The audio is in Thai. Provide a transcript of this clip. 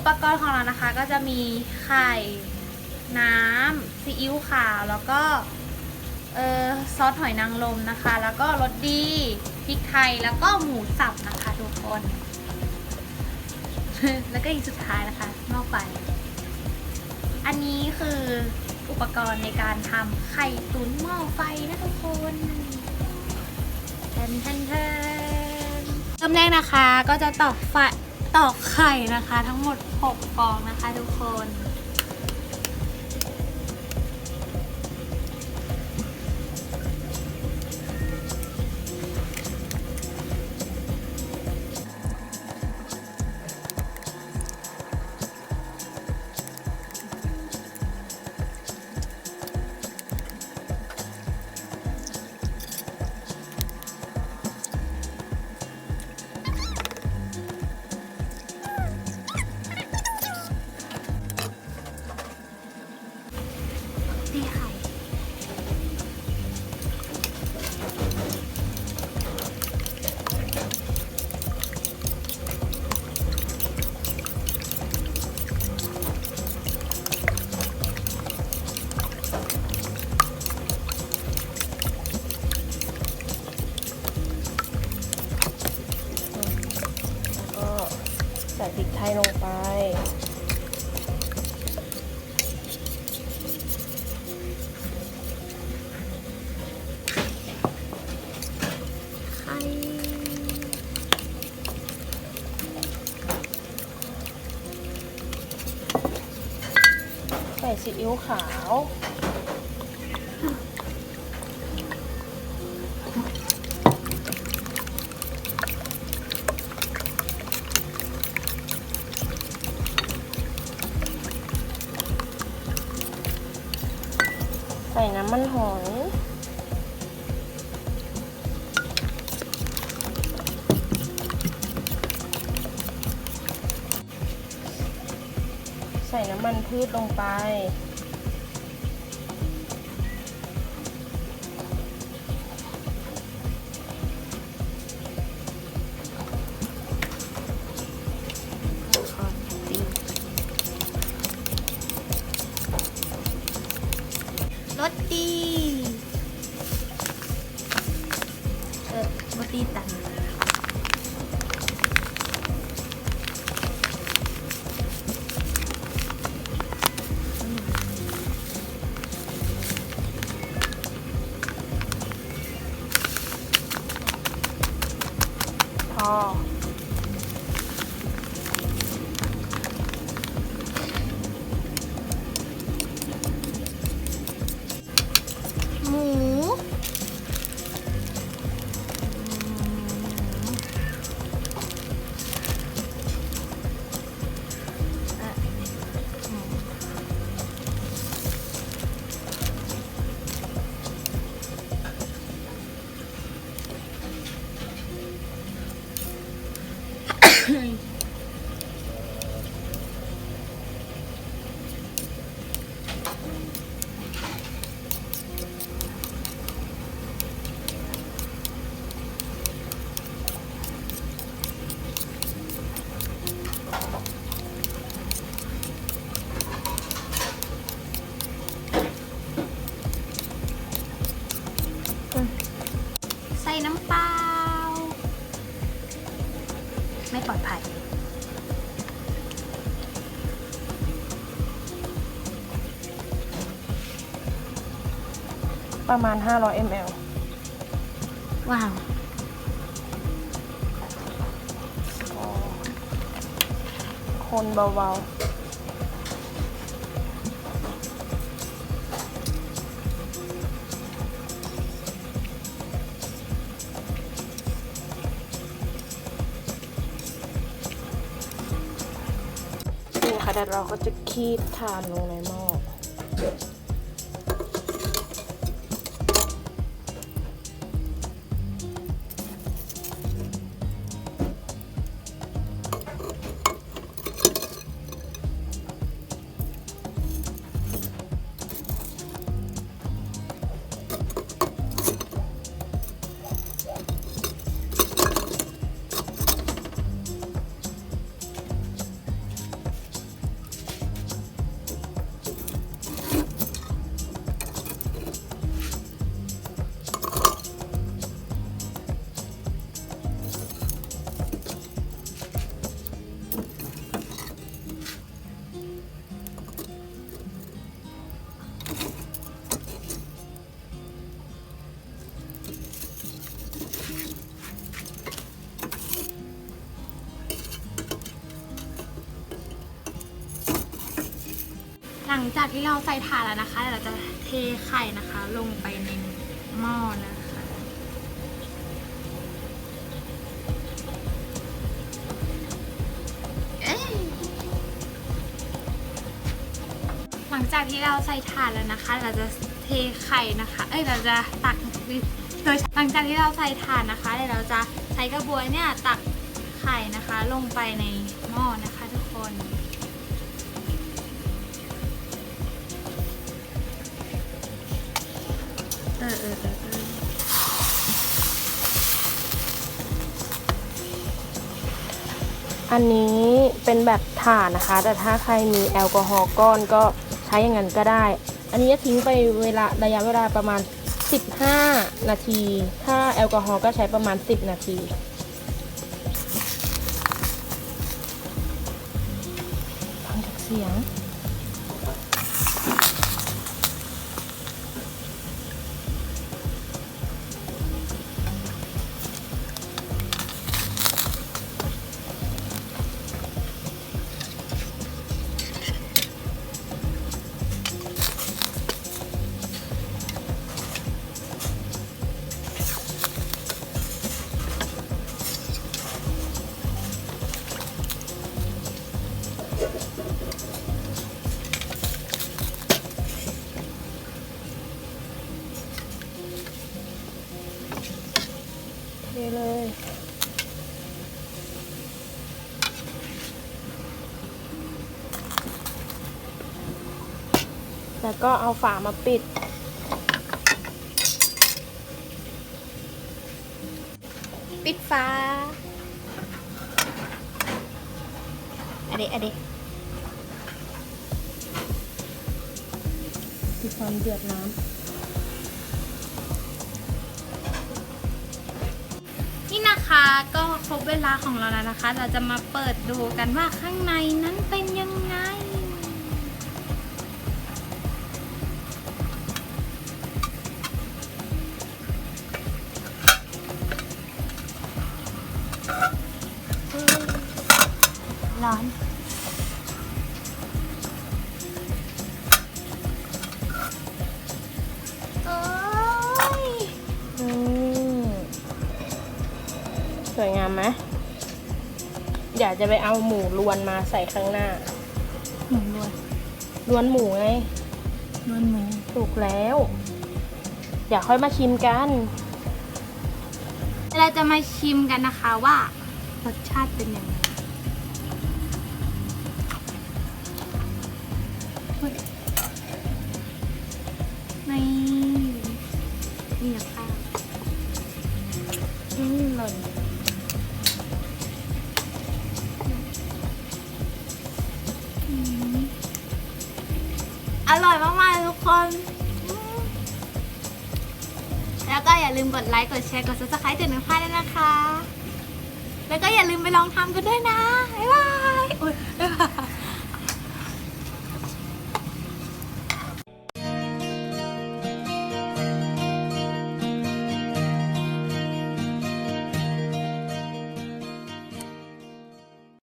อุปกรณ์ของเรานะคะก็จะมีไข่ น้ำซีอิ๊วขาวแล้วก็เออซอสหอยนางรมนะคะ แล้วก็รสดีพริกไทยแล้วก็หมูสับนะคะทุกคน แล้วก็อีกสุดท้ายนะคะหม้อไฟอันนี้คืออุปกรณ์ในการทำไข่ตุ๋นหม้อไฟนะทุกคนแทนแทนแทนเริ่มแรกนะคะก็จะตอกไฟ ตอกไข่นะคะ ทั้งหมด 6 ฟองนะคะทุกคน ทยลงไป ไข่ ใส่ซีอิ๊วขาว ใส่น้ำมันหอยใส่น้ำมันพืชลงไป เออรสดีตันพอ Okay. ประมาณ 500 ml ว้าว คนเบาๆนี่ค่ะเดี๋ยวเราก็จะคีบทานลงในหม้อ หลังจากที่เราใส่ถ่านแล้วนะคะเดี๋ยวเราจะเทไข่นะคะ ลงไปในหม้อนะคะ หลังจากที่เราใส่ถ่านแล้วนะคะ เราจะเทไข่นะคะ เอ้ยเราจะตักโดยหลังจากที่เราใส่ถ่านนะคะเดี๋ยวเราจะใช้กระบวยเนี่ยตักไข่นะคะ ลงไปในหม้อนะคะ เออเออเอออันนี้เป็นแบบถ่านนะคะ แต่ถ้าใครมีแอลกอฮอล์ก้อนก็ใช้อย่างนั้นก็ได้ อันนี้จะทิ้งไปเวลาระยะเวลาประมาณ 15 นาที ถ้าแอลกอฮอล์ก็ใช้ประมาณ 10 นาทีฟังจากเสียง แล้วก็เอาฝามาปิด ปิดฟ้าอะเดะอะเดะปิดความเดือดน้นี่นะคะก็ครบเวลาของเราแล้วนะคะ เราจะมาเปิดดูกันว่าข้างในนั้นเป็นยังไง วยงามไหมอยากจะไปเอาหมูลวนมาใส่ข้างหน้า หมูรวนลวนหมูไงรวนหมูถูกแล้วเดี๋ยวค่อยมาชิมกันเราจะมาชิมกันนะคะว่ารสชาติเป็นยังไงเฮ้ยนี่นี่นะคะอืมหล่น อร่อยมากๆทุกคน แล้วก็อย่าลืมกดไลค์ กดแชร์ กด subscribe ถึงไม่พลาดด้วยนะคะ แล้วก็อย่าลืมไปลองทำกันด้วยนะ บ๊ายบาย อุ๊ยบ๊ายบาย